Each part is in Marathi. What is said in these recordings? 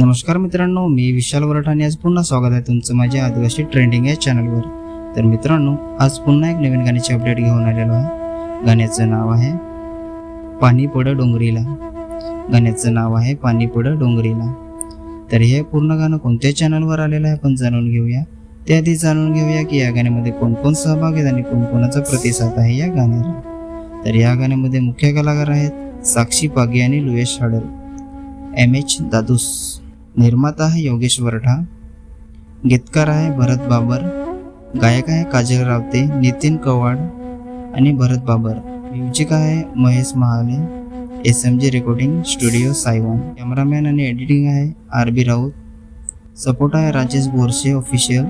नमस्कार मित्रांनो मी विशाल वरठ आणि आज पुन्हा स्वागत आहे तुमचं माझ्या आदिवासी ट्रेंडिंग या चॅनलवर तर मित्रांनो आज पुन्हा एक नवीन गाण्याची अपडेट घेऊन आलेलो आहे. गाण्याचं नाव आहे पाणी पड डोंगरीला. गाण्याचं नाव आहे पाणी पड डोंगरीला. तर हे पूर्ण गाणं कोणत्या चॅनलवर आलेलं आहे आपण जाणून घेऊया. त्याआधी जाणून घेऊया की या गाण्यामध्ये कोणकोण सहभाग आहेत आणि कोणकोणाचा प्रतिसाद आहे या गाण्याला. तर या गाण्यामध्ये मुख्य कलाकार आहेत साक्षी पागे आणि लुयश हाडल. एम एच दादूस. निर्माता आहे योगेश वरठा गीतकार आहे भरत बाबर गायक आहे काजल रावते नितीन कवाड आणि भरत बाबर. म्युझिक आहे Mahesh Mahale S M G recording studio Saiwan cameraman आणि एडिटिंग आहे आर बी राऊत. सपोर्ट आहे Rajesh Borse official.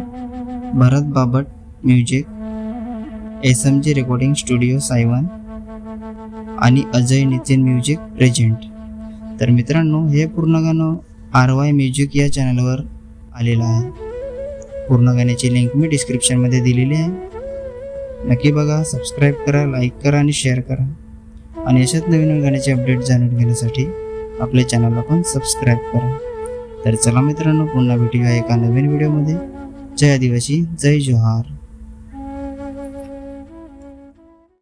Bharat Babat music. S M G recording studio Saiwan आणि अजय नितीन म्युझिक प्रेझेंट. तर मित्रांनो हे पूर्ण गाणं आर वाय म्युझिक या चॅनलवर आलेला आहे. पूर्ण गाण्याची लिंक मी डिस्क्रिप्शनमध्ये दिलेली आहे. नक्की बघा सबस्क्राईब करा लाईक करा आणि शेअर करा. आणि अशाच नवीन नवीन गाण्याचे अपडेट जाणून घेण्यासाठी आपल्या चॅनलला पण सबस्क्राईब करा. तर चला मित्रांनो पुन्हा भेटूया एका नवीन व्हिडिओमध्ये जय आदिवासी जय जोहार.